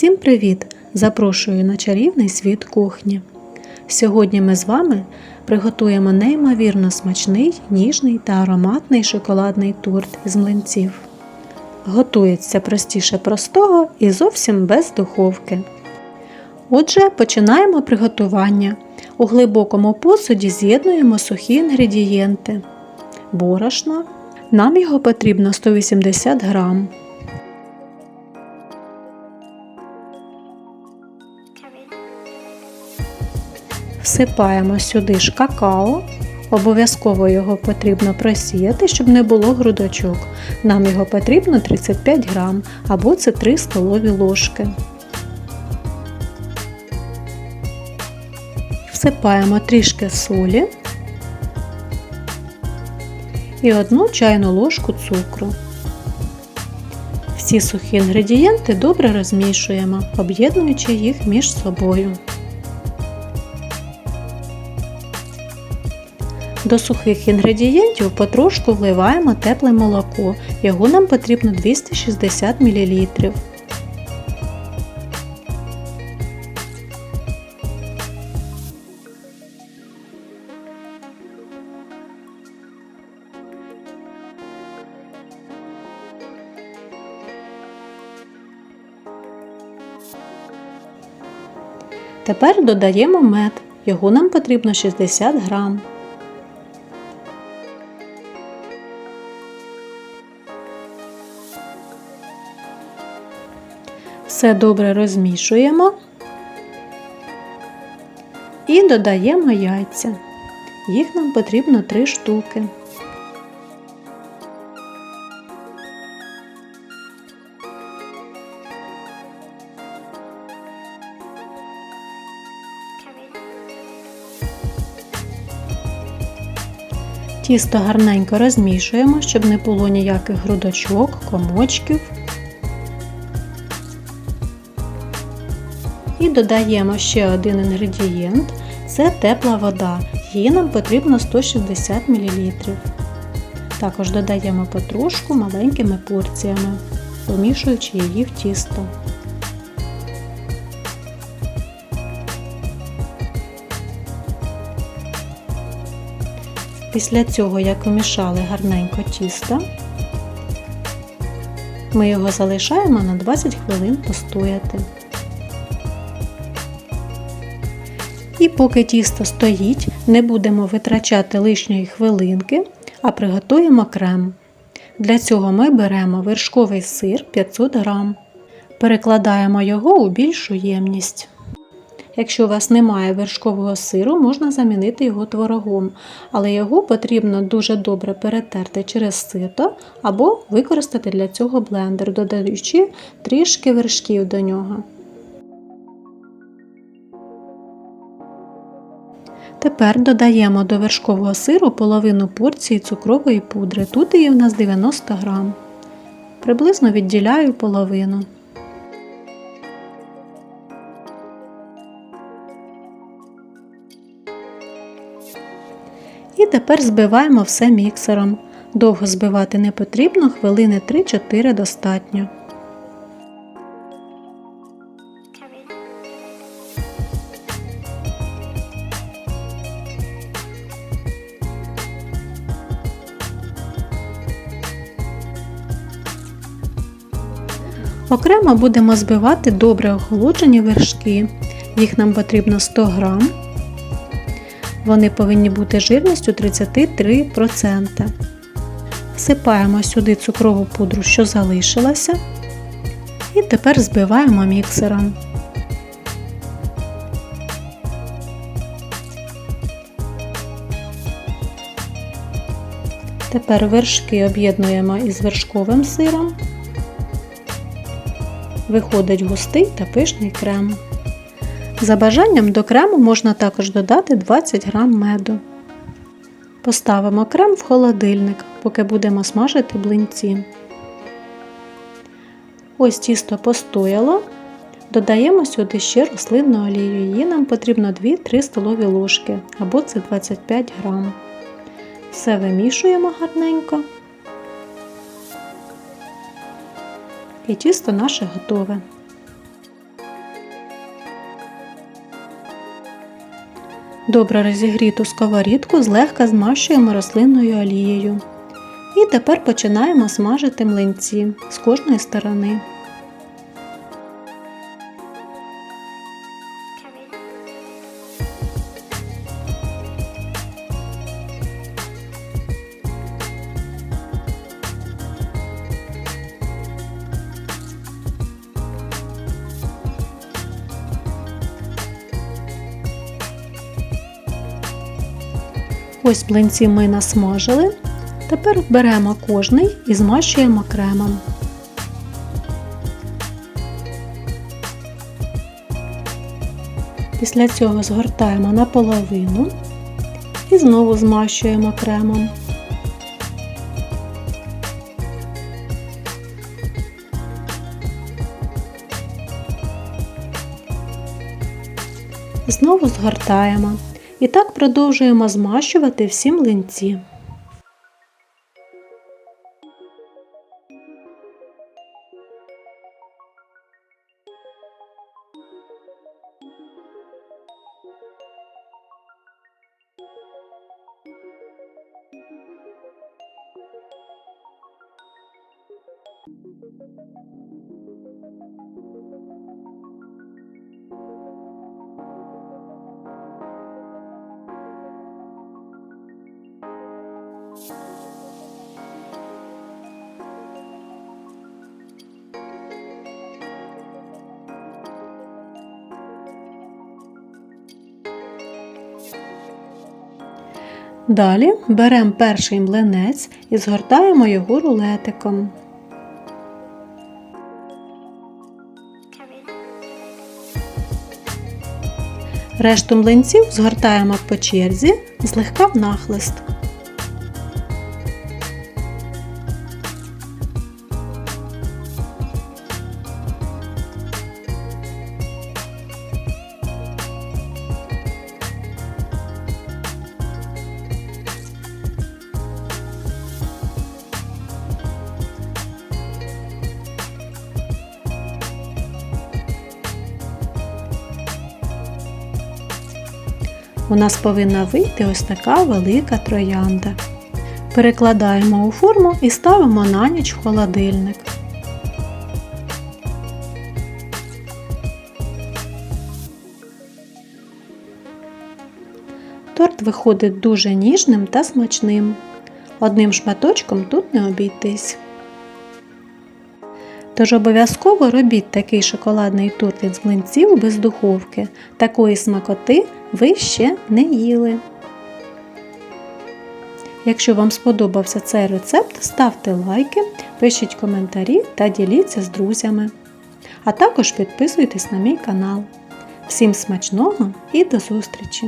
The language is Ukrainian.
Всім привіт! Запрошую на чарівний світ кухні. Сьогодні ми з вами приготуємо неймовірно смачний, ніжний та ароматний шоколадний торт з млинців. Готується простіше простого і зовсім без духовки. Отже, починаємо приготування. У глибокому посуді з'єднуємо сухі інгредієнти. Борошно. Нам його потрібно 180 грам. Всипаємо сюди ж какао. Обов'язково його потрібно просіяти, щоб не було грудочок. Нам його потрібно 35 грам або це 3 столові ложки. Всипаємо трішки солі і одну чайну ложку цукру. Всі сухі інгредієнти добре розмішуємо, об'єднуючи їх між собою. До сухих інгредієнтів потрошку вливаємо тепле молоко. Його нам потрібно 260 мл. Тепер додаємо мед. Його нам потрібно 60 грам. Все добре розмішуємо і додаємо яйця. Їх нам потрібно 3 штуки. Тісто гарненько розмішуємо, щоб не було ніяких грудочок, комочків. І додаємо ще один інгредієнт це тепла вода. Її нам потрібно 160 мл. Також додаємо потрошку маленькими порціями, помішуючи її в тісто. Після цього, як вмішали гарненько тісто, ми його залишаємо на 20 хвилин постояти. І поки тісто стоїть, не будемо витрачати лишньої хвилинки, а приготуємо крем. Для цього ми беремо вершковий сир 500 г. Перекладаємо його у більшу ємність. Якщо у вас немає вершкового сиру, можна замінити його творогом, але його потрібно дуже добре перетерти через сито або використати для цього блендер, додаючи трішки вершків до нього. Тепер додаємо до вершкового сиру половину порції цукрової пудри. Тут її в нас 90 грам. Приблизно відділяю половину. Тепер збиваємо все міксером. Довго збивати не потрібно, хвилини 3-4 достатньо. Окремо будемо збивати добре охолоджені вершки. Їх нам потрібно 100 г. Вони повинні бути жирністю 33%. Всипаємо сюди цукрову пудру, що залишилася. І тепер збиваємо міксером. Тепер вершки об'єднуємо із вершковим сиром. Виходить густий та пишний крем. За бажанням до крему можна також додати 20 г меду. Поставимо крем в холодильник, поки будемо смажити блинці. Ось тісто постояло. Додаємо сюди ще рослинну олію. Її нам потрібно 2-3 столові ложки або це 25 г. Все вимішуємо гарненько. І тісто наше готове. Добре розігріту сковорідку злегка змащуємо рослинною олією. І тепер починаємо смажити млинці з кожної сторони. Ось млинці ми насмажили. Тепер беремо кожний і змащуємо кремом. Після цього згортаємо наполовину і знову змащуємо кремом. Знову згортаємо. І так продовжуємо змащувати всі млинці. Далі беремо перший млинець і згортаємо його рулетиком. Решту млинців згортаємо по черзі злегка в нахлист. У нас повинна вийти ось така велика троянда. Перекладаємо у форму і ставимо на ніч в холодильник. Торт виходить дуже ніжним та смачним. Одним шматочком тут не обійтись. Тож обов'язково робіть такий шоколадний торт з млинців без духовки. Такої смакоти ви ще не їли. Якщо вам сподобався цей рецепт, ставте лайки, пишіть коментарі та діліться з друзями. А також підписуйтесь на мій канал. Всім смачного і до зустрічі!